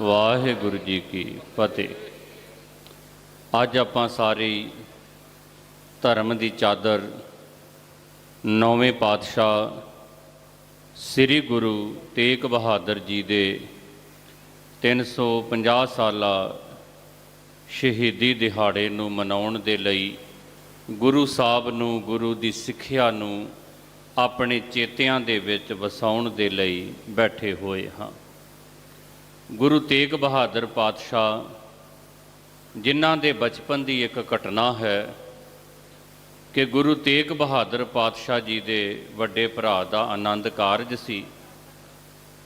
ਵਾਹਿਗੁਰੂ ਜੀ ਕੀ ਫਤਿਹ। ਅੱਜ ਆਪਾਂ ਸਾਰੇ ਧਰਮ ਦੀ ਚਾਦਰ ਨੌਵੇਂ ਪਾਤਸ਼ਾਹ ਸ੍ਰੀ ਗੁਰੂ ਤੇਗ ਬਹਾਦਰ ਜੀ ਦੇ 350 ਸਾਲਾ ਸ਼ਹੀਦੀ ਦਿਹਾੜੇ ਨੂੰ ਮਨਾਉਣ ਦੇ ਲਈ ਗੁਰੂ ਸਾਹਿਬ ਨੂੰ, ਗੁਰੂ ਦੀ ਸਿੱਖਿਆ ਨੂੰ ਆਪਣੇ ਚੇਤਿਆਂ ਦੇ ਵਿੱਚ ਵਸਾਉਣ ਦੇ ਲਈ ਬੈਠੇ ਹੋਏ ਹਾਂ। ਗੁਰੂ ਤੇਗ ਬਹਾਦਰ ਪਾਤਸ਼ਾਹ, ਜਿਨ੍ਹਾਂ ਦੇ ਬਚਪਨ ਦੀ ਇੱਕ ਘਟਨਾ ਹੈ ਕਿ ਗੁਰੂ ਤੇਗ ਬਹਾਦਰ ਪਾਤਸ਼ਾਹ ਜੀ ਦੇ ਵੱਡੇ ਭਰਾ ਦਾ ਆਨੰਦ ਕਾਰਜ ਸੀ।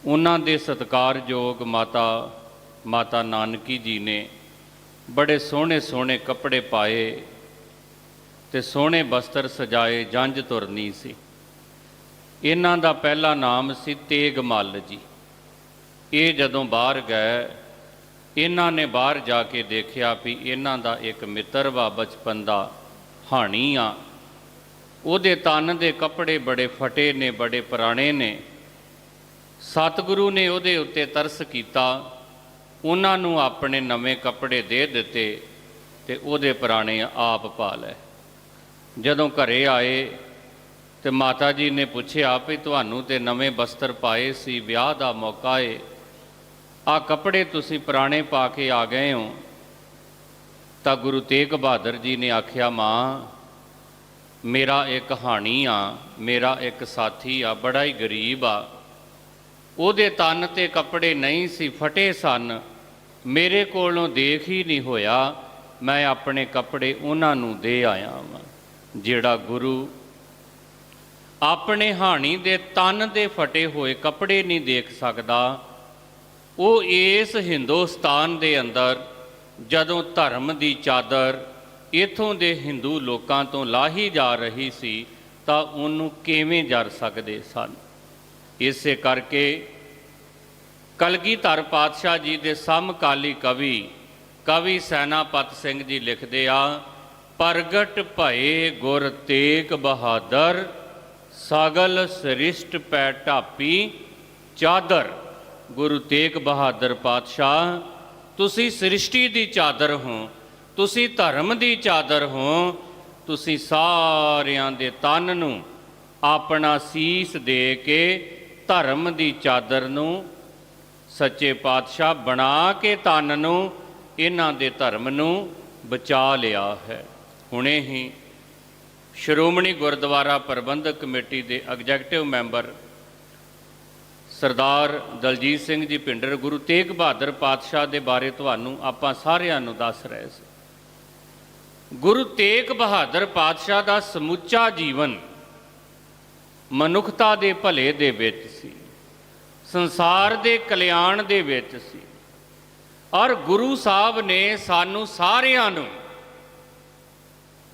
ਉਹਨਾਂ ਦੇ ਸਤਿਕਾਰਯੋਗ ਮਾਤਾ ਮਾਤਾ ਨਾਨਕੀ ਜੀ ਨੇ ਬੜੇ ਸੋਹਣੇ ਸੋਹਣੇ ਕੱਪੜੇ ਪਾਏ ਤੇ ਸੋਹਣੇ ਬਸਤਰ ਸਜਾਏ, ਜੰਝ ਤੁਰਨੀ ਸੀ। ਇਹਨਾਂ ਦਾ ਪਹਿਲਾ ਨਾਮ ਸੀ ਤੇਗ ਮੱਲ ਜੀ। ਇਹ ਜਦੋਂ ਬਾਹਰ ਗਏ, ਇਹਨਾਂ ਨੇ ਬਾਹਰ ਜਾ ਕੇ ਦੇਖਿਆ ਵੀ ਇਹਨਾਂ ਦਾ ਇੱਕ ਮਿੱਤਰ ਵਾ, ਬਚਪਨ ਦਾ ਹਾਣੀ ਆ। ਉਹਦੇ ਤਨ ਦੇ ਕੱਪੜੇ ਬੜੇ ਫਟੇ ਨੇ, ਬੜੇ ਪੁਰਾਣੇ ਨੇ। ਸਤਿਗੁਰੂ ਨੇ ਉਹਦੇ ਉੱਤੇ ਤਰਸ ਕੀਤਾ। ਉਹਨਾਂ ਨੂੰ ਆਪਣੇ ਨਵੇਂ ਕੱਪੜੇ ਦੇ ਦਿੱਤੇ ਤੇ ਉਹਦੇ ਪੁਰਾਣੇ ਆਪ ਪਾ ਲੈ ਜਦੋਂ ਘਰੇ ਆਏ ਤੇ ਮਾਤਾ ਜੀ ਨੇ ਪੁੱਛਿਆ ਵੀ ਤੁਹਾਨੂੰ ਤੇ ਨਵੇਂ ਬਸਤਰ ਪਾਏ ਸੀ, ਵਿਆਹ ਦਾ ਮੌਕਾ ਏ। ਆ ਕੱਪੜੇ ਤੁਸੀਂ ਪੁਰਾਣੇ ਪਾ ਕੇ ਆ ਗਏ ਹੋ। ਤਾਂ ਗੁਰੂ ਤੇਗ ਬਹਾਦਰ ਜੀ ਨੇ ਆਖਿਆ, ਮਾਂ, ਮੇਰਾ ਇੱਕ ਹਾਣੀ ਆ, ਮੇਰਾ ਇੱਕ ਸਾਥੀ ਆ, ਬੜਾ ਹੀ ਗਰੀਬ ਆ। ਉਹਦੇ ਤਨ ਤੇ ਕੱਪੜੇ ਨਹੀਂ ਸੀ, ਫਟੇ ਸਨ। ਮੇਰੇ ਕੋਲੋਂ ਦੇਖ ਹੀ ਨਹੀਂ ਹੋਇਆ, ਮੈਂ ਆਪਣੇ ਕੱਪੜੇ ਉਹਨਾਂ ਨੂੰ ਦੇ ਆਇਆ ਵਾਂ, ਜਿਹੜਾ ਗੁਰੂ ਆਪਣੇ ਹਾਣੀ ਦੇ ਤਨ ਦੇ ਫਟੇ ਹੋਏ ਕੱਪੜੇ ਨਹੀਂ ਦੇਖ ਸਕਦਾ। ਉਹ ਇਸ ਹਿੰਦੁਸਤਾਨ ਦੇ ਅੰਦਰ, ਜਦੋਂ ਧਰਮ ਦੀ ਚਾਦਰ ਇਥੋਂ ਦੇ ਹਿੰਦੂ ਲੋਕਾਂ ਤੋਂ ਲਾਹੀ ਜਾ ਰਹੀ ਸੀ, ਤਾਂ ਉਹਨੂੰ ਕਿਵੇਂ ਜਰ ਸਕਦੇ ਸਨ? ਇਸੇ ਕਰਕੇ ਕਲਗੀਧਰ ਪਾਤਸ਼ਾਹ ਜੀ ਦੇ ਸਮਕਾਲੀ ਕਵੀ ਕਵੀ ਸੈਨਾਪਤ ਸਿੰਘ ਜੀ ਲਿਖਦੇ ਆ, ਪ੍ਰਗਟ ਭਏ ਗੁਰ ਤੇਗ ਬਹਾਦਰ, ਸਗਲ ਸ੍ਰਿਸ਼ਟ ਪੈ ਢਾਪੀ ਚਾਦਰ। ਗੁਰੂ ਤੇਗ ਬਹਾਦਰ ਪਾਤਸ਼ਾਹ, ਤੁਸੀਂ ਸ੍ਰਿਸ਼ਟੀ ਦੀ ਚਾਦਰ ਹੋ, ਤੁਸੀਂ ਧਰਮ ਦੀ ਚਾਦਰ ਹੋ, ਤੁਸੀਂ ਸਾਰਿਆਂ ਦੇ ਤਨ ਨੂੰ ਆਪਣਾ ਸੀਸ ਦੇ ਕੇ ਧਰਮ ਦੀ ਚਾਦਰ ਨੂੰ ਸੱਚੇ ਪਾਤਸ਼ਾਹ ਬਣਾ ਕੇ ਤਨ ਨੂੰ ਇਹਨਾਂ ਦੇ ਧਰਮ ਨੂੰ ਬਚਾ ਲਿਆ ਹੈ। ਹੁਣੇ ਹੀ ਸ਼੍ਰੋਮਣੀ ਗੁਰਦੁਆਰਾ ਪ੍ਰਬੰਧਕ ਕਮੇਟੀ ਦੇ ਐਗਜ਼ੈਕਟਿਵ ਮੈਂਬਰ ਸਰਦਾਰ ਦਲਜੀਤ ਸਿੰਘ ਜੀ ਪਿੰਡਰ ਗੁਰੂ ਤੇਗ ਬਹਾਦਰ ਪਾਤਸ਼ਾਹ ਦੇ ਬਾਰੇ ਤੁਹਾਨੂੰ ਆਪਾਂ ਸਾਰਿਆਂ ਨੂੰ ਦੱਸ ਰਹੇ ਸੀ। ਗੁਰੂ ਤੇਗ ਬਹਾਦਰ ਪਾਤਸ਼ਾਹ ਦਾ ਸਮੁੱਚਾ ਜੀਵਨ ਮਨੁੱਖਤਾ ਦੇ ਭਲੇ ਦੇ ਵਿੱਚ ਸੀ, ਸੰਸਾਰ ਦੇ ਕਲਿਆਣ ਦੇ ਵਿੱਚ ਸੀ। ਔਰ ਗੁਰੂ ਸਾਹਿਬ ਨੇ ਸਾਨੂੰ ਸਾਰਿਆਂ ਨੂੰ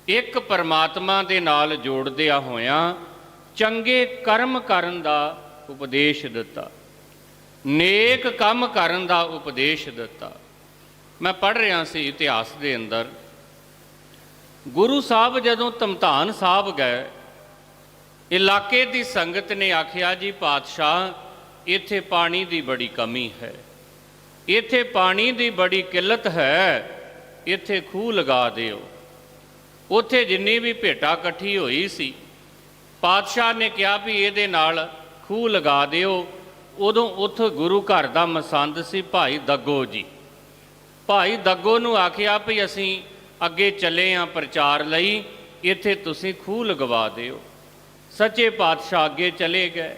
ਇੱਕ ਪਰਮਾਤਮਾ ਦੇ ਨਾਲ ਜੋੜਦਿਆਂ ਹੋਇਆਂ ਚੰਗੇ ਕਰਮ ਕਰਨ ਦਾ ਉਪਦੇਸ਼ ਦਿੱਤਾ। ਨੇਕ ਕੰਮ ਕਰਨ ਦਾ ਉਪਦੇਸ਼ ਦਿੱਤਾ। ਮੈਂ ਪੜ੍ਹ ਰਿਹਾ ਸੀ ਇਤਿਹਾਸ ਦੇ ਅੰਦਰ। ਗੁਰੂ ਸਾਹਿਬ ਜਦੋਂ ਤਮਤਾਨ ਸਾਹਿਬ ਗਏ, ਇਲਾਕੇ ਦੀ ਸੰਗਤ ਨੇ ਆਖਿਆ, ਜੀ ਪਾਤਸ਼ਾਹ, ਇੱਥੇ ਪਾਣੀ ਦੀ ਬੜੀ ਕਮੀ ਹੈ। ਇੱਥੇ ਪਾਣੀ ਦੀ ਬੜੀ ਕਿੱਲਤ ਹੈ। ਇੱਥੇ ਖੂਹ ਲਗਾ ਦਿਓ। ਉੱਥੇ ਜਿੰਨੀ ਵੀ ਭੇਟਾ ਇਕੱਠੀ ਹੋਈ ਸੀ, ਪਾਤਸ਼ਾਹ ਨੇ ਕਿਹਾ ਵੀ ਇਹਦੇ ਨਾਲ ਖੂਹ ਲਗਾ ਦਿਓ। ਉਦੋਂ ਉੱਥੇ ਗੁਰੂ ਘਰ ਦਾ ਮਸੰਦ ਸੀ ਭਾਈ ਦੱਗੋ ਜੀ। ਭਾਈ ਦੱਗੋ ਨੂੰ ਆਖਿਆ ਵੀ ਅਸੀਂ ਅੱਗੇ ਚੱਲੇ ਆ ਪ੍ਰਚਾਰ ਲਈ, ਇੱਥੇ ਤੁਸੀਂ ਖੂਹ ਲਗਵਾ ਦਿਓ। ਸੱਚੇ ਪਾਤਸ਼ਾਹ ਅੱਗੇ ਚਲੇ ਗਏ।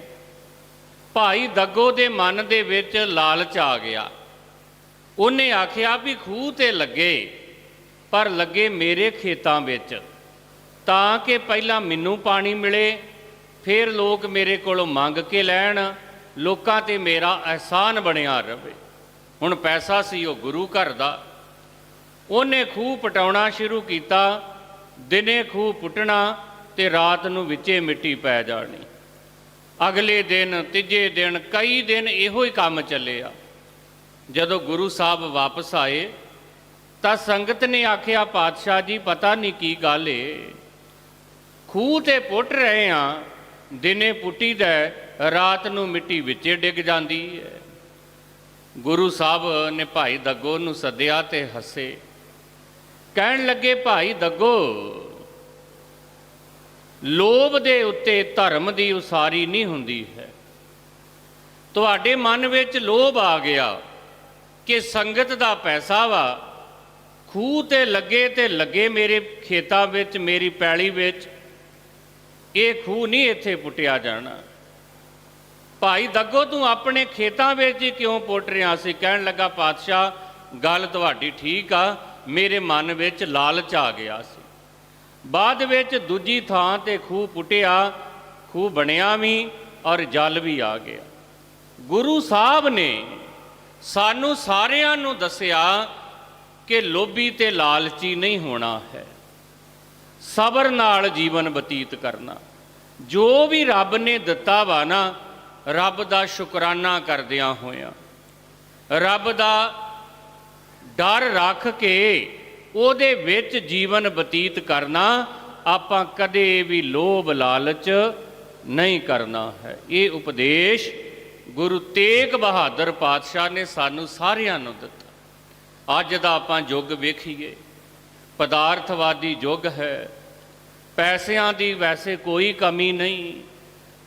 ਭਾਈ ਦੱਗੋ ਦੇ ਮਨ ਦੇ ਵਿੱਚ ਲਾਲਚ ਆ ਗਿਆ। ਉਹਨੇ ਆਖਿਆ ਵੀ ਖੂਹ ਤੇ ਲੱਗੇ, ਪਰ ਲੱਗੇ ਮੇਰੇ ਖੇਤਾਂ ਵਿੱਚ, ਤਾਂ ਕਿ ਪਹਿਲਾਂ ਮੈਨੂੰ ਪਾਣੀ ਮਿਲੇ ਫਿਰ ਲੋਕ ਮੇਰੇ ਕੋਲੋਂ ਮੰਗ ਕੇ ਲੈਣ, ਲੋਕਾਂ ਤੇ ਮੇਰਾ ਅਹਿਸਾਨ ਬਣਿਆ ਰਵੇ। ਹੁਣ ਪੈਸਾ ਸੀ ਉਹ ਗੁਰੂ ਘਰ ਦਾ। ਉਹਨੇ ਖੂਹ ਪਟਾਉਣਾ ਸ਼ੁਰੂ ਕੀਤਾ, ਦਿਨੇ ਖੂਹ ਪੁੱਟਣਾ ਤੇ ਰਾਤ ਨੂੰ ਵਿੱਚੇ ਮਿੱਟੀ ਪੈ ਜਾਣੀ। ਅਗਲੇ ਦਿਨ, ਤੀਜੇ ਦਿਨ, ਕਈ ਦਿਨ ਇਹੋ ਹੀ ਕੰਮ ਚੱਲਿਆ। ਜਦੋਂ ਗੁਰੂ ਸਾਹਿਬ ਵਾਪਸ ਆਏ, ਤਾਂ ਸੰਗਤ ਨੇ ਆਖਿਆ, ਪਾਤਸ਼ਾਹ ਜੀ, ਪਤਾ ਨਹੀਂ ਕੀ ਗੱਲ ਏ। ਖੂਹ ਤੇ ਪੁੱਟ ਰਹੇ ਆ ਦਿਨੇ ਪੁੱਟੀ ਦਾ ਰਾਤ ਨੂੰ ਮਿੱਟੀ ਵਿੱਚੇ ਡਿੱਗ ਜਾਂਦੀ ਹੈ। ਗੁਰੂ ਸਾਹਿਬ ਨੇ ਭਾਈ ਦੱਗੋ ਨੂੰ ਸੱਦਿਆ ਤੇ ਹੱਸੇ। ਕਹਿਣ ਲੱਗੇ, ਭਾਈ ਦੱਗੋ, ਲੋਭ ਦੇ ਉੱਤੇ ਧਰਮ ਦੀ ਉਸਾਰੀ ਨਹੀਂ ਹੁੰਦੀ ਹੈ। ਤੁਹਾਡੇ ਮਨ ਵਿੱਚ ਲੋਭ ਆ ਗਿਆ ਕਿ ਸੰਗਤ ਦਾ ਪੈਸਾ ਵਾ। ਖੂਹ ਤੇ ਲੱਗੇ ਤੇ ਲੱਗੇ ਮੇਰੇ ਖੇਤਾਂ ਵਿੱਚ, ਮੇਰੀ ਪੈਲੀ ਵਿੱਚ ਇਹ ਖੂਹ ਨਹੀਂ ਇੱਥੇ ਪੁੱਟਿਆ ਜਾਣਾ। ਭਾਈ ਦੱਗੋ, ਤੂੰ ਆਪਣੇ ਖੇਤਾਂ ਵਿੱਚ ਹੀ ਕਿਉਂ ਪੁੱਟ ਰਿਹਾ ਸੀ? ਕਹਿਣ ਲੱਗਾ, ਪਾਤਸ਼ਾਹ, ਗੱਲ ਤੁਹਾਡੀ ਠੀਕ ਆ, ਮੇਰੇ ਮਨ ਵਿੱਚ ਲਾਲਚ ਆ ਗਿਆ ਸੀ। ਬਾਅਦ ਵਿੱਚ ਦੂਜੀ ਥਾਂ ਤੇ ਖੂਹ ਪੁੱਟਿਆ, ਖੂਹ ਬਣਿਆ ਵੀ ਔਰ ਜਲ ਵੀ ਆ ਗਿਆ। ਗੁਰੂ ਸਾਹਿਬ ਨੇ ਸਾਨੂੰ ਸਾਰਿਆਂ ਨੂੰ ਦੱਸਿਆ ਕਿ ਲੋਭੀ ਤੇ ਲਾਲਚੀ ਨਹੀਂ ਹੋਣਾ ਹੈ। ਸਬਰ ਨਾਲ ਜੀਵਨ ਬਤੀਤ ਕਰਨਾ। ਜੋ ਵੀ ਰੱਬ ਨੇ ਦਿੱਤਾ ਵਾ ਨਾ, ਰੱਬ ਦਾ ਸ਼ੁਕਰਾਨਾ ਕਰਦਿਆਂ ਹੋਇਆਂ। ਰੱਬ ਦਾ ਡਰ ਰੱਖ ਕੇ ਉਹਦੇ ਵਿੱਚ ਜੀਵਨ ਬਤੀਤ ਕਰਨਾ ਆਪਾਂ ਕਦੇ ਵੀ ਲੋਭ ਲਾਲਚ ਨਹੀਂ ਕਰਨਾ ਹੈ। ਇਹ ਉਪਦੇਸ਼ ਗੁਰੂ ਤੇਗ ਬਹਾਦਰ ਪਾਤਸ਼ਾਹ ਨੇ ਸਾਨੂੰ ਸਾਰਿਆਂ ਨੂੰ ਦਿੱਤਾ। ਅੱਜ ਦਾ ਆਪਾਂ ਯੁੱਗ ਵੇਖੀਏ। ਪਦਾਰਥਵਾਦੀ ਯੁੱਗ ਹੈ। ਪੈਸਿਆਂ ਦੀ ਵੈਸੇ ਕੋਈ ਕਮੀ ਨਹੀਂ,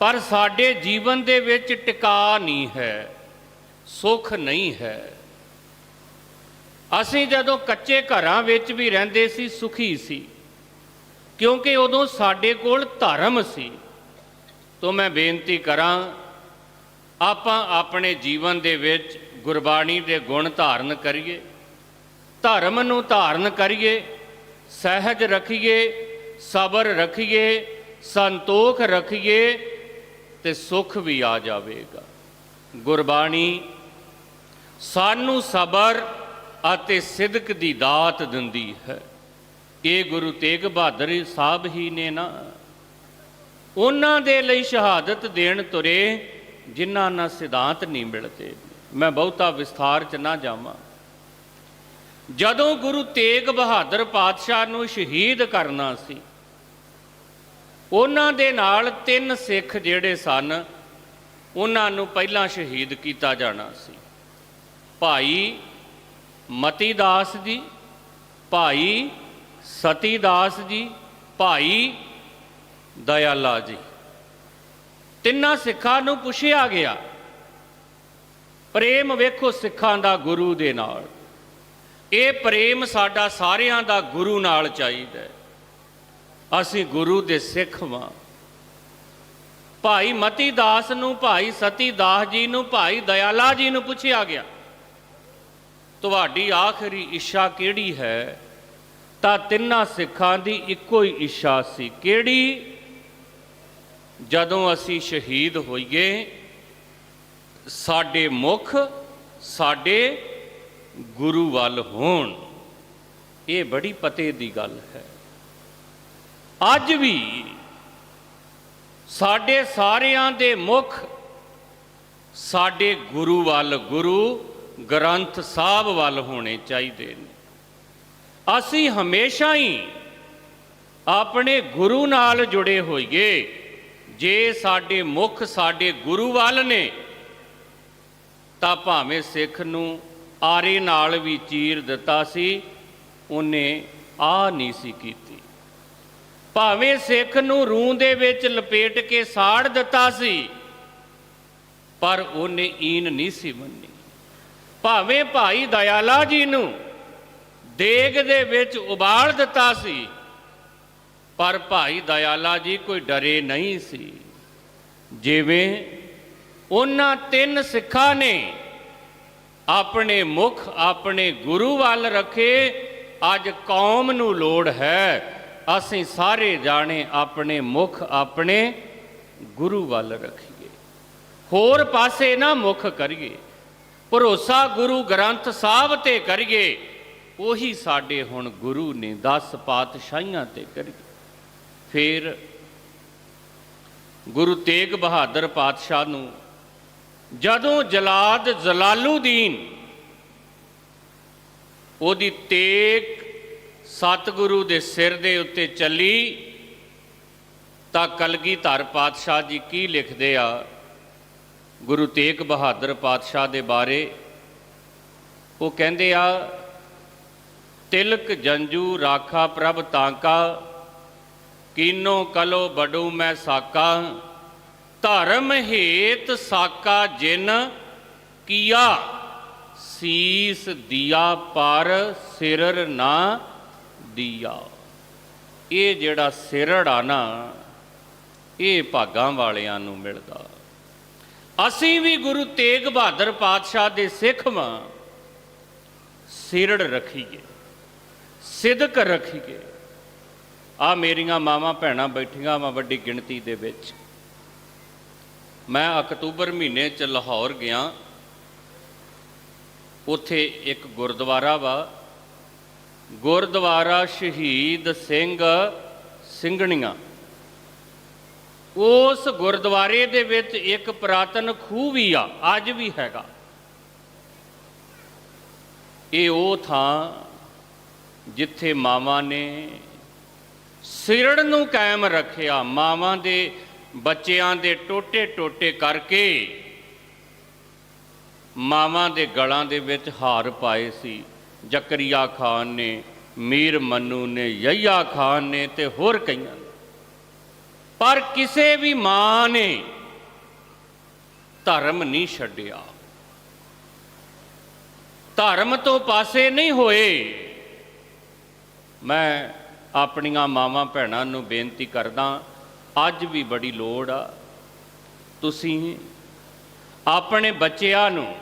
ਪਰ ਸਾਡੇ ਜੀਵਨ ਦੇ ਵਿੱਚ ਟਿਕਾ ਨਹੀਂ ਹੈ, ਸੁੱਖ ਨਹੀਂ ਹੈ। ਅਸੀਂ ਜਦੋਂ ਕੱਚੇ ਘਰਾਂ ਵਿੱਚ ਵੀ ਰਹਿੰਦੇ ਸੀ, ਸੁਖੀ ਸੀ, ਕਿਉਂਕਿ ਉਦੋਂ ਸਾਡੇ ਕੋਲ ਧਰਮ ਸੀ। ਤੋਂ ਮੈਂ ਬੇਨਤੀ ਕਰਾਂ, ਆਪਾਂ ਆਪਣੇ ਜੀਵਨ ਦੇ ਵਿੱਚ ਗੁਰਬਾਣੀ ਦੇ ਗੁਣ ਧਾਰਨ ਕਰੀਏ, ਧਰਮ ਨੂੰ ਧਾਰਨ ਕਰੀਏ ਸਹਿਜ ਰੱਖੀਏ, ਸਬਰ ਰੱਖੀਏ, ਸੰਤੋਖ ਰੱਖੀਏ ਤੇ ਸੁਖ ਵੀ ਆ ਜਾਵੇਗਾ। ਗੁਰਬਾਣੀ, ਸਾਨੂੰ ਸਬਰ ਅਤੇ ਸਿਦਕ ਦੀ ਦਾਤ ਦਿੰਦੀ ਹੈ। ਇਹ ਗੁਰੂ ਤੇਗ ਬਹਾਦਰ ਸਾਹਿਬ ਹੀ ਨੇ ਨਾ। ਉਹਨਾਂ ਦੇ ਲਈ ਸ਼ਹਾਦਤ ਦੇਣ ਤੁਰੇ ਜਿਨ੍ਹਾਂ ਨਾਲ ਸਿਧਾਂਤ ਨਹੀਂ ਮਿਲਦੇ। ਮੈਂ ਬਹੁਤਾ ਵਿਸਥਾਰ ਚ ਨਾ ਜਾਵਾਂ। ਜਦੋਂ ਗੁਰੂ ਤੇਗ ਬਹਾਦਰ ਪਾਤਸ਼ਾਹ ਨੂੰ ਸ਼ਹੀਦ ਕਰਨਾ ਸੀ, ਉਹਨਾਂ ਦੇ ਨਾਲ ਤਿੰਨ ਸਿੱਖ ਜਿਹੜੇ ਸਨ, ਉਹਨਾਂ ਨੂੰ ਪਹਿਲਾਂ ਸ਼ਹੀਦ ਕੀਤਾ ਜਾਣਾ ਸੀ। ਭਾਈ ਮਤੀ ਦਾਸ ਜੀ, ਭਾਈ ਸਤੀ ਦਾਸ ਜੀ, ਭਾਈ ਦਇਆਲਾ ਜੀ। ਤਿੰਨਾਂ ਸਿੱਖਾਂ ਨੂੰ ਪੁੱਛਿਆ ਗਿਆ, ਪ੍ਰੇਮ ਵੇਖੋ ਸਿੱਖਾਂ ਦਾ ਗੁਰੂ ਦੇ ਨਾਲ। ਇਹ ਪ੍ਰੇਮ ਸਾਡਾ ਸਾਰਿਆਂ ਦਾ ਗੁਰੂ ਨਾਲ ਚਾਹੀਦਾ ਅਸੀਂ ਗੁਰੂ ਦੇ ਸਿੱਖ ਵਾਂ। ਭਾਈ ਮਤੀ ਦਾਸ ਨੂੰ, ਭਾਈ ਸਤੀ ਦਾਸ ਜੀ ਨੂੰ, ਭਾਈ ਦਇਆਲਾ ਜੀ ਨੂੰ ਪੁੱਛਿਆ ਗਿਆ, ਤੁਹਾਡੀ ਆਖਰੀ ਇੱਛਾ ਕਿਹੜੀ ਹੈ? ਤਾਂ ਤਿੰਨਾਂ ਸਿੱਖਾਂ ਦੀ ਇੱਕੋ ਹੀ ਇੱਛਾ ਸੀ, ਕਿਹੜੀ? ਜਦੋਂ ਅਸੀਂ ਸ਼ਹੀਦ ਹੋਈਏ, ਸਾਡੇ ਮੁਖ, ਸਾਡੇ ਗੁਰੂ ਵੱਲ ਹੋਣ। ਇਹ ਬੜੀ ਪਤੇ ਦੀ ਗੱਲ ਹੈ। ਅੱਜ ਵੀ ਸਾਡੇ ਸਾਰਿਆਂ ਦੇ ਮੁਖ ਸਾਡੇ ਗੁਰੂ ਵੱਲ ਗੁਰੂ ਗ੍ਰੰਥ ਸਾਹਿਬ ਵੱਲ ਹੋਣੇ ਚਾਹੀਦੇ ਨੇ। ਅਸੀਂ ਹਮੇਸ਼ਾ ਹੀ ਆਪਣੇ ਗੁਰੂ ਨਾਲ ਜੁੜੇ ਹੋਈਏ। ਜੇ ਸਾਡੇ ਮੁਖ ਸਾਡੇ ਗੁਰੂ ਵੱਲ ਨੇ, ਤਾਂ ਭਾਵੇਂ ਸਿੱਖ ਨੂੰ ਆਰੇ ਨਾਲ ਵੀ ਚੀਰ ਦਿੱਤਾ ਸੀ, ਉਹਨੇ ਆ ਨਹੀਂ ਸੀ ਕੀਤੀ। ਭਾਵੇਂ ਸਿੱਖ ਨੂੰ ਰੂੰ ਦੇ ਵਿੱਚ ਲਪੇਟ ਕੇ ਸਾੜ ਦਿੱਤਾ ਸੀ, ਪਰ ਉਹਨੇ ਈਨ ਨਹੀਂ ਸੀ ਮੰਨੀ ਭਾਵੇਂ ਭਾਈ ਦਇਆਲਾ ਜੀ ਨੂੰ ਦੇਗ ਦੇ ਵਿੱਚ ਉਬਾਲ ਦਿੱਤਾ ਸੀ, ਪਰ ਭਾਈ ਦਇਆਲਾ ਜੀ ਕੋਈ ਡਰੇ ਨਹੀਂ ਸੀ। ਜਿਵੇਂ ਉਹਨਾਂ ਤਿੰਨ ਸਿੱਖਾਂ ਨੇ ਆਪਣੇ ਮੁਖ, ਆਪਣੇ ਗੁਰੂ ਵੱਲ ਰੱਖੇ, ਅੱਜ ਕੌਮ ਨੂੰ ਲੋੜ ਹੈ। ਅਸੀਂ ਸਾਰੇ ਜਾਣੇ ਆਪਣੇ ਮੁਖ, ਆਪਣੇ ਗੁਰੂ ਵੱਲ ਰੱਖੀਏ। ਹੋਰ ਪਾਸੇ ਨਾ ਮੁਖ ਕਰੀਏ। ਭਰੋਸਾ ਗੁਰੂ ਗ੍ਰੰਥ ਸਾਹਿਬ ਤੇ ਕਰੀਏ। ਉਹੀ ਸਾਡੇ ਹੁਣ ਗੁਰੂ ਨੇ 10 ਪਾਤਸ਼ਾਹੀਆਂ ਤੇ ਕਰੀਏ ਫਿਰ ਗੁਰੂ ਤੇਗ ਬਹਾਦਰ ਪਾਤਸ਼ਾਹ ਨੂੰ ਜਦੋਂ ਜਲਾਦ ਜਲਾਲੂਦੀਨ, ਉਹਦੀ ਤੇਗ ਸਤਿਗੁਰੂ ਦੇ ਸਿਰ ਦੇ ਉੱਤੇ ਚੱਲੀ, ਤਾਂ ਕਲਗੀਧਰ ਪਾਤਸ਼ਾਹ ਜੀ ਕੀ ਲਿਖਦੇ ਆ? ਗੁਰੂ ਤੇਗ ਬਹਾਦਰ ਪਾਤਸ਼ਾਹ ਦੇ ਬਾਰੇ। ਉਹ ਕਹਿੰਦੇ ਆ, ਤਿਲਕ ਜੰਜੂ ਰਾਖਾ ਪ੍ਰਭ ਤਾਂਕਾ, ਕੀਨੋ ਕਲੋ ਬਡੂ ਮੈਂ ਸਾਕਾ ਧਰਮ ਹੇਤ ਸਾਕਾ ਜਿਨ ਕੀਆ। ਸੀਸ ਦਿਆ ਪਰ ਸਿਰਰ ਨਾ ਦਿਆ। ਇਹ ਜਿਹੜਾ ਸਿਰੜ ਆ ਨਾ, ਇਹ ਭਾਗਾਂ ਵਾਲਿਆਂ ਨੂੰ ਮਿਲਦਾ। ਅਸੀਂ ਵੀ ਗੁਰੂ ਤੇਗ ਬਹਾਦਰ ਪਾਤਸ਼ਾਹ ਦੇ ਸਿੱਖ ਵਾਂ। ਸਿਰੜ ਰੱਖੀਏ, ਸਿਦਕ ਰੱਖੀਏ। ਆ ਮੇਰੀਆਂ ਮਾਵਾਂ ਭੈਣਾਂ ਬੈਠੀਆਂ ਵਾ ਵੱਡੀ ਗਿਣਤੀ ਦੇ ਵਿੱਚ। ਮੈਂ ਅਕਤੂਬਰ ਮਹੀਨੇ ਚ ਲਾਹੌਰ ਗਿਆ। ਉੱਥੇ ਇੱਕ ਗੁਰਦੁਆਰਾ ਵਾ। ਗੁਰਦੁਆਰਾ ਸ਼ਹੀਦ ਸਿੰਘ ਸਿੰਘਣੀਆਂ। ਉਸ ਗੁਰਦੁਆਰੇ ਦੇ ਵਿੱਚ ਇੱਕ ਪ੍ਰਾਤਨ ਖੂਹ ਵੀ ਆ, ਅੱਜ ਵੀ ਹੈਗਾ। ਇਹ ਉਹ ਥਾਂ ਜਿੱਥੇ ਮਾਵਾਂ ਨੇ ਸਿਰੜ ਨੂੰ ਕਾਇਮ ਰੱਖਿਆ। ਮਾਵਾਂ ਦੇ ਬੱਚਿਆਂ ਦੇ ਟੋਟੇ ਟੋਟੇ ਕਰਕੇ ਮਾਵਾਂ ਦੇ ਗਲਾਂ ਦੇ ਵਿੱਚ ਹਾਰ ਪਾਏ ਸੀ। ਜ਼ਕਰੀਆ ਖਾਨ ਨੇ, ਮੀਰ ਮੰਨੂ ਨੇ ਯਹੀਆ ਖਾਨ ਨੇ ਤੇ ਹੋਰ ਕਈਆਂ ਪਰ ਕਿਸੇ ਵੀ ਮਾਂ ਨੇ ਧਰਮ ਨਹੀਂ ਛੱਡਿਆ। ਧਰਮ ਤੋਂ ਪਾਸੇ ਨਹੀਂ ਹੋਏ। ਮੈਂ ਆਪਣੀਆਂ ਮਾਵਾਂ ਭੈਣਾਂ ਨੂੰ ਬੇਨਤੀ ਕਰਦਾ ਅੱਜ ਵੀ ਬੜੀ ਲੋੜ ਆ। ਤੁਸੀਂ ਆਪਣੇ ਬੱਚਿਆਂ ਨੂੰ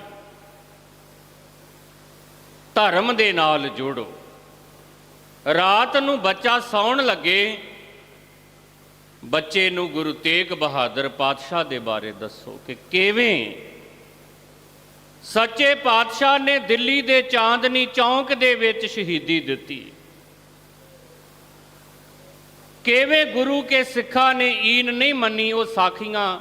ਧਰਮ ਦੇ ਨਾਲ ਜੋੜੋ। ਰਾਤ ਨੂੰ ਬੱਚਾ ਸੌਣ ਲੱਗੇ, ਬੱਚੇ ਨੂੰ ਗੁਰੂ ਤੇਗ ਬਹਾਦਰ ਪਾਤਸ਼ਾਹ ਦੇ ਬਾਰੇ ਦੱਸੋ ਕਿ ਕਿਵੇਂ ਸੱਚੇ ਪਾਤਸ਼ਾਹ ਨੇ ਦਿੱਲੀ ਦੇ ਚਾਂਦਨੀ ਚੌਂਕ ਦੇ ਵਿੱਚ ਸ਼ਹੀਦੀ ਦਿੱਤੀ। ਕਿਵੇਂ ਗੁਰੂ ਕੇ ਸਿੱਖਾਂ ਨੇ ਈਨ ਨਹੀਂ ਮੰਨੀ, ਉਹ ਸਾਖੀਆਂ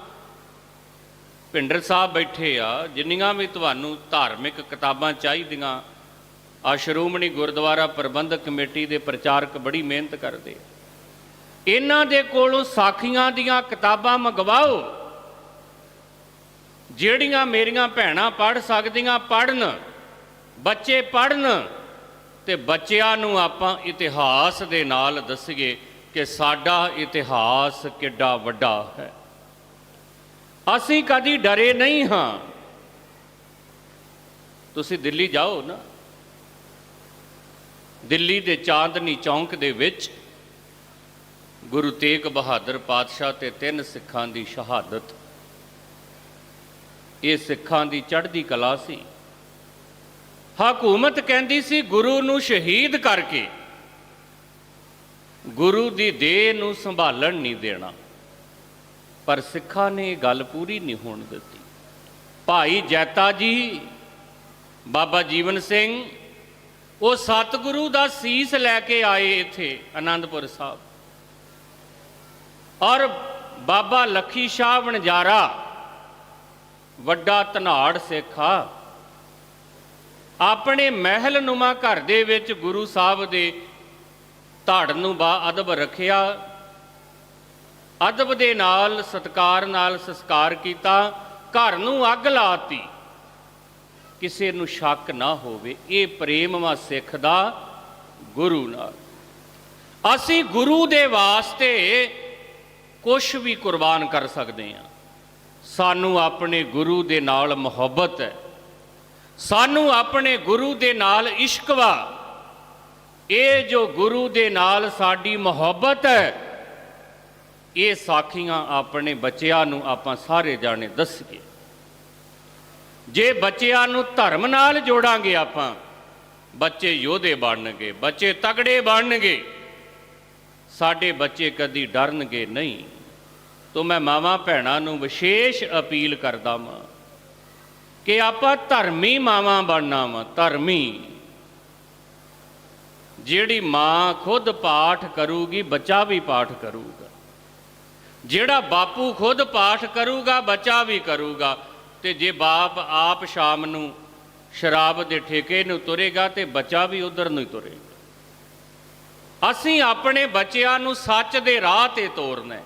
ਭਿੰਡਰ ਸਾਹਿਬ ਬੈਠੇ ਆ, ਜਿੰਨੀਆਂ ਵੀ ਤੁਹਾਨੂੰ ਧਾਰਮਿਕ ਕਿਤਾਬਾਂ ਚਾਹੀਦੀਆਂ, ਆ ਸ਼੍ਰੋਮਣੀ ਗੁਰਦੁਆਰਾ ਪ੍ਰਬੰਧਕ ਕਮੇਟੀ ਦੇ ਪ੍ਰਚਾਰਕ ਬੜੀ ਮਿਹਨਤ ਕਰਦੇ ਇਹਨਾਂ ਦੇ ਕੋਲੋਂ ਸਾਖੀਆਂ ਦੀਆਂ ਕਿਤਾਬਾਂ ਮੰਗਵਾਓ, ਜਿਹੜੀਆਂ ਮੇਰੀਆਂ ਭੈਣਾਂ ਪੜ੍ਹ ਸਕਦੀਆਂ ਪੜ੍ਹਨ, ਬੱਚੇ ਪੜ੍ਹਨ, ਤੇ ਬੱਚਿਆਂ ਨੂੰ ਆਪਾਂ ਇਤਿਹਾਸ ਦੇ ਨਾਲ ਦੱਸੀਏ। ਕਿ ਸਾਡਾ ਇਤਿਹਾਸ ਕਿੱਡਾ ਵੱਡਾ ਹੈ। ਅਸੀਂ ਕਦੀ ਡਰੇ ਨਹੀਂ ਹਾਂ। ਤੁਸੀਂ ਦਿੱਲੀ ਜਾਓ ਨਾ। ਦਿੱਲੀ ਦੇ ਚਾਂਦਨੀ ਚੌਂਕ ਦੇ ਵਿੱਚ ਗੁਰੂ ਤੇਗ ਬਹਾਦਰ ਪਾਤਸ਼ਾਹ ਤੇ ਤਿੰਨ ਸਿੱਖਾਂ ਦੀ ਸ਼ਹਾਦਤ। ਇਹ ਸਿੱਖਾਂ ਦੀ ਚੜ੍ਹਦੀ ਕਲਾ ਸੀ। ਹਕੂਮਤ ਕਹਿੰਦੀ ਸੀ ਗੁਰੂ ਨੂੰ ਸ਼ਹੀਦ ਕਰਕੇ। ਗੁਰੂ ਦੀ ਦੇਹ ਨੂੰ ਸੰਭਾਲਣ ਨਹੀਂ ਦੇਣਾ। ਪਰ ਸਿੱਖਾਂ ਨੇ ਇਹ ਗੱਲ ਪੂਰੀ ਨਹੀਂ ਹੋਣ ਦਿੱਤੀ। ਭਾਈ ਜੈਤਾ ਜੀ, ਬਾਬਾ ਜੀਵਨ ਸਿੰਘ, ਉਹ ਸਤਿਗੁਰੂ ਦਾ ਸੀਸ ਲੈ ਕੇ ਆਏ ਇੱਥੇ ਆਨੰਦਪੁਰ ਸਾਹਿਬ। ਔਰ ਬਾਬਾ ਲੱਖੀ ਸ਼ਾਹ ਵਣਜਾਰਾ, ਵੱਡਾ ਧਨਾੜ ਸਿੱਖਾ ਆਪਣੇ ਮਹਿਲ ਨੁਮਾ ਘਰ ਦੇ ਵਿੱਚ ਗੁਰੂ ਸਾਹਿਬ ਦੇ ਧੜ ਨੂੰ ਬਾ ਅਦਬ ਰੱਖਿਆ। ਅਦਬ ਦੇ ਨਾਲ, ਸਤਕਾਰ ਨਾਲ ਸੰਸਕਾਰ ਕੀਤਾ। ਘਰ ਨੂੰ ਅੱਗ ਲਾਤੀ। ਕਿਸੇ ਨੂੰ ਸ਼ੱਕ ਨਾ ਹੋਵੇ, ਇਹ ਪ੍ਰੇਮ ਵਾ ਸਿੱਖ ਦਾ ਗੁਰੂ ਨਾਲ। ਅਸੀਂ ਗੁਰੂ ਦੇ ਵਾਸਤੇ ਕੁਝ ਵੀ ਕੁਰਬਾਨ ਕਰ ਸਕਦੇ ਹਾਂ। ਸਾਨੂੰ ਆਪਣੇ ਗੁਰੂ ਦੇ ਨਾਲ ਮੁਹੱਬਤ ਹੈ। ਸਾਨੂੰ ਆਪਣੇ ਗੁਰੂ ਦੇ ਨਾਲ ਇਸ਼ਕ ਵਾ। ਇਹ ਜੋ ਗੁਰੂ ਦੇ ਨਾਲ ਸਾਡੀ ਮੁਹੱਬਤ ਹੈ, ਇਹ ਸਾਖੀਆਂ ਆਪਣੇ ਬੱਚਿਆਂ ਨੂੰ ਆਪਾਂ ਸਾਰੇ ਜਾਣੇ ਦੱਸੀਏ। ਜੇ ਬੱਚਿਆਂ ਨੂੰ ਧਰਮ ਨਾਲ ਜੋੜਾਂਗੇ ਆਪਾਂ, ਬੱਚੇ ਯੋਧੇ ਬਣਨਗੇ, ਬੱਚੇ ਤਗੜੇ ਬਣਨਗੇ, ਸਾਡੇ ਬੱਚੇ ਕਦੀ ਡਰਨਗੇ ਨਹੀਂ। ਤੋਂ ਮੈਂ ਮਾਵਾਂ ਭੈਣਾਂ ਨੂੰ ਵਿਸ਼ੇਸ਼ ਅਪੀਲ ਕਰਦਾ ਵਾਂ ਕਿ ਆਪਾਂ ਧਰਮੀ ਮਾਵਾਂ ਬਣਨਾ ਵਾ, ਧਰਮੀ। ਜਿਹੜੀ ਮਾਂ ਖੁਦ ਪਾਠ ਕਰੂਗੀ, ਬੱਚਾ ਵੀ ਪਾਠ ਕਰੂਗਾ। ਜਿਹੜਾ ਬਾਪੂ ਖੁਦ ਪਾਠ ਕਰੂਗਾ, ਬੱਚਾ ਵੀ ਕਰੂਗਾ। ਤੇ ਜੇ ਬਾਪ ਆਪ ਸ਼ਾਮ ਨੂੰ ਸ਼ਰਾਬ ਦੇ ਠੇਕੇ ਨੂੰ ਤੁਰੇਗਾ ਤੇ ਬੱਚਾ ਵੀ ਉਧਰ ਨੂੰ ਹੀ ਤੁਰੇਗਾ। ਅਸੀਂ ਆਪਣੇ ਬੱਚਿਆਂ ਨੂੰ ਸੱਚ ਦੇ ਰਾਹ ਤੇ ਤੋਰਨਾ ਹੈ,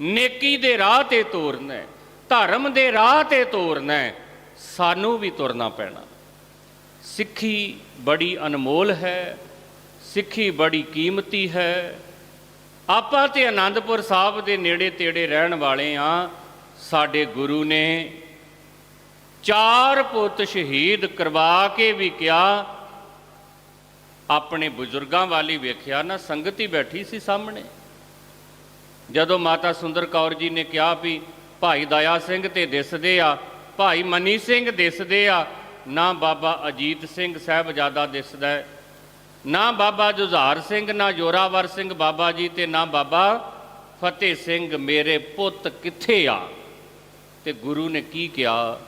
ਨੇਕੀ ਦੇ ਰਾਹ ਤੇ ਤੋਰਨਾ ਹੈ, ਧਰਮ ਦੇ ਰਾਹ ਤੇ ਤੋਰਨਾ ਹੈ, ਸਾਨੂੰ ਵੀ ਤੁਰਨਾ ਪੈਣਾ। ਸਿੱਖੀ ਬੜੀ ਅਨਮੋਲ ਹੈ ਸਿੱਖੀ ਬੜੀ ਕੀਮਤੀ ਹੈ। ਆਪਾਂ ਤੇ ਆਨੰਦਪੁਰ ਸਾਹਿਬ ਦੇ ਨੇੜੇ ਤੇੜੇ ਰਹਿਣ ਵਾਲੇ ਆ, ਸਾਡੇ ਗੁਰੂ ਨੇ ਚਾਰ ਪੁੱਤ ਸ਼ਹੀਦ ਕਰਵਾ ਕੇ ਵੀ ਕਿਹਾ, ਆਪਣੇ ਬਜ਼ੁਰਗਾਂ ਵਾਲੀ ਵੇਖਿਆ ਨਾ, ਸੰਗਤ ਹੀ ਬੈਠੀ ਸੀ ਸਾਹਮਣੇ। ਜਦੋਂ ਮਾਤਾ ਸੁੰਦਰ ਕੌਰ ਜੀ ਨੇ ਕਿਹਾ ਵੀ ਭਾਈ ਦਇਆ ਸਿੰਘ ਤੇ ਦਿਸਦੇ ਆ, ਭਾਈ ਮਨੀ ਸਿੰਘ ਦਿਸਦੇ ਆ, ਨਾ ਬਾਬਾ ਅਜੀਤ ਸਿੰਘ ਸਾਹਿਬ ਜ਼ਿਆਦਾ ਦਿਸਦਾ ਹੈ। ਨਾ ਬਾਬਾ ਜੁਝਾਰ ਸਿੰਘ, ਨਾ ਜੋਰਾਵਰ ਸਿੰਘ ਬਾਬਾ ਜੀ ਤੇ ਨਾ ਬਾਬਾ ਫਤਿਹ ਸਿੰਘ, ਮੇਰੇ ਪੁੱਤ ਕਿੱਥੇ ਆ? ਤੇ ਗੁਰੂ ਨੇ ਕੀ ਕਿਹਾ?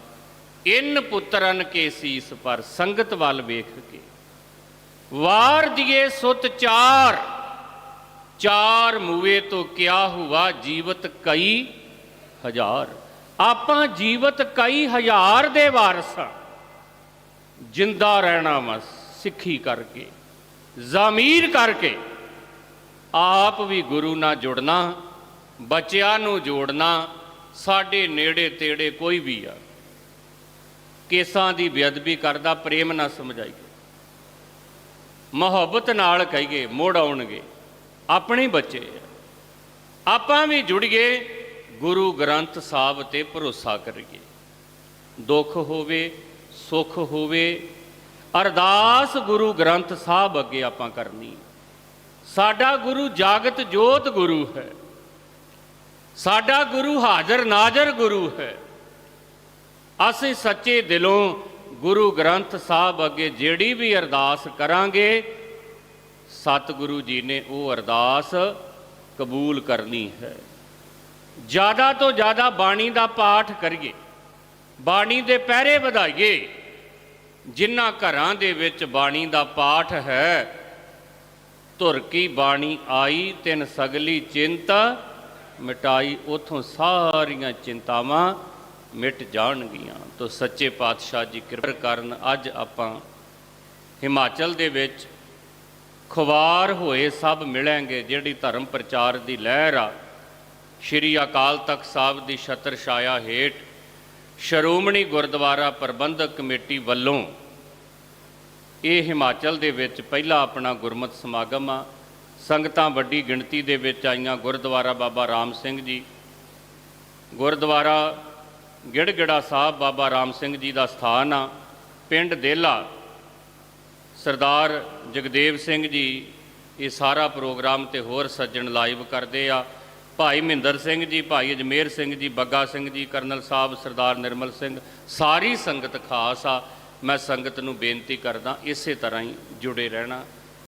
ਇਨ ਪੁੱਤਰਨ ਕੇ ਸੀਸ ਪਰ ਸੰਗਤ ਵੱਲ ਵੇਖ ਕੇ। ਵਾਰ ਦੀਏ ਸੁਤ ਚਾਰ ਚਾਰ ਮੂਵੇ ਤੋਂ ਕਿਆ ਹੁਆ ਜੀਵਤ ਕਈ ਹਜ਼ਾਰ? ਆਪਾਂ ਜੀਵਤ ਕਈ ਹਜ਼ਾਰ ਦੇ ਵਾਰਸ, ਜਿੰਦਾ ਰਹਿਣਾ ਵਾ ਸਿੱਖੀ ਕਰਕੇ। ਜ਼ਮੀਰ ਕਰਕੇ ਆਪ ਵੀ ਗੁਰੂ ਨਾਲ ਜੁੜਨਾ, ਬੱਚਿਆਂ ਨੂੰ ਜੋੜਨਾ, ਸਾਡੇ ਨੇੜੇ ਤੇੜੇ ਕੋਈ ਵੀ ਆ, ਕੇਸਾਂ ਦੀ ਬੇਅਦਬੀ ਕਰਦਾ, ਪ੍ਰੇਮ ਨਾ ਸਮਝਾਈਏ। ਮੁਹੱਬਤ ਨਾਲ ਕਹੀਏ, ਮੋੜ ਆਉਣਗੇ। ਆਪਣੇ ਬੱਚੇ ਆ। ਆਪਾਂ ਵੀ ਜੁੜੀਏ, ਗੁਰੂ ਗ੍ਰੰਥ ਸਾਹਿਬ ਤੇ ਭਰੋਸਾ ਕਰੀਏ। ਦੁੱਖ ਹੋਵੇ, ਸੁੱਖ ਹੋਵੇ ਅਰਦਾਸ ਗੁਰੂ ਗ੍ਰੰਥ ਸਾਹਿਬ ਅੱਗੇ ਆਪਾਂ ਕਰਨੀ ਸਾਡਾ ਗੁਰੂ ਜਾਗਤ ਜੋਤ ਗੁਰੂ ਹੈ। ਸਾਡਾ ਗੁਰੂ ਹਾਜ਼ਰ ਨਾਜ਼ਰ ਗੁਰੂ ਹੈ। ਅਸੀਂ ਸੱਚੇ ਦਿਲੋਂ ਗੁਰੂ ਗ੍ਰੰਥ ਸਾਹਿਬ ਅੱਗੇ ਜਿਹੜੀ ਵੀ ਅਰਦਾਸ ਕਰਾਂਗੇ, ਸਤਿਗੁਰੂ ਜੀ ਨੇ ਉਹ ਅਰਦਾਸ ਕਬੂਲ ਕਰਨੀ ਹੈ। ਜ਼ਿਆਦਾ ਤੋਂ ਜ਼ਿਆਦਾ ਬਾਣੀ ਦਾ ਪਾਠ ਕਰੀਏ, ਬਾਣੀ ਦੇ ਪਹਿਰੇ ਵਧਾਈਏ। ਜਿਨ੍ਹਾਂ ਘਰਾਂ ਦੇ ਵਿੱਚ ਬਾਣੀ ਦਾ ਪਾਠ ਹੈ, ਧੁਰ ਕੀ ਬਾਣੀ ਆਈ, ਤਿੰਨ ਸਗਲੀ ਚਿੰਤਾ, ਮਿਟਾਈ ਉਥੋਂ ਸਾਰੀਆਂ ਚਿੰਤਾਵਾਂ ਮਿਟ ਜਾਣਗੀਆਂ। ਤੋਂ ਸੱਚੇ ਪਾਤਸ਼ਾਹ ਜੀ ਕਿਰਪਾ ਕਰਨ, ਅੱਜ ਆਪਾਂ ਹਿਮਾਚਲ ਦੇ ਵਿੱਚ ਖੁਵਾਰ ਹੋਏ ਸਭ ਮਿਲਾਂਗੇ, ਜਿਹੜੀ ਧਰਮ ਪ੍ਰਚਾਰ ਦੀ ਲਹਿਰ ਆ। ਸ਼੍ਰੀ ਅਕਾਲ ਤਖਤ ਸਾਹਿਬ ਦੀ ਛਤਰ ਛਾਇਆ ਹੇਠ ਸ਼੍ਰੋਮਣੀ ਗੁਰਦੁਆਰਾ ਪ੍ਰਬੰਧਕ ਕਮੇਟੀ ਵੱਲੋਂ ਇਹ ਹਿਮਾਚਲ ਦੇ ਵਿੱਚ ਪਹਿਲਾ ਆਪਣਾ ਗੁਰਮਤ ਸਮਾਗਮ ਆ। ਸੰਗਤਾਂ ਵੱਡੀ ਗਿਣਤੀ ਦੇ ਵਿੱਚ ਆਈਆਂ। ਗੁਰਦੁਆਰਾ ਬਾਬਾ ਰਾਮ ਸਿੰਘ ਜੀ। ਗੁਰਦੁਆਰਾ ਗਿੜਗਿੜਾ ਸਾਹਿਬ ਬਾਬਾ ਰਾਮ ਸਿੰਘ ਜੀ ਦਾ ਸਥਾਨ ਆ। ਪਿੰਡ ਦੇਲਾ। ਸਰਦਾਰ ਜਗਦੇਵ ਸਿੰਘ ਜੀ ਇਹ ਸਾਰਾ ਪ੍ਰੋਗਰਾਮ ਤੇ ਹੋਰ ਸੱਜਣ ਲਾਈਵ ਕਰਦੇ ਆ। ਭਾਈ ਮਹਿੰਦਰ ਸਿੰਘ ਜੀ, ਭਾਈ ਅਜਮੇਰ ਸਿੰਘ ਜੀ, ਬੱਗਾ ਸਿੰਘ ਜੀ, ਕਰਨਲ ਸਾਹਿਬ ਸਰਦਾਰ ਨਿਰਮਲ ਸਿੰਘ, ਸਾਰੀ ਸੰਗਤ ਖਾਸ ਆ। ਮੈਂ ਸੰਗਤ ਨੂੰ ਬੇਨਤੀ ਕਰਦਾ ਇਸੇ ਤਰ੍ਹਾਂ ਹੀ ਜੁੜੇ ਰਹਿਣਾ।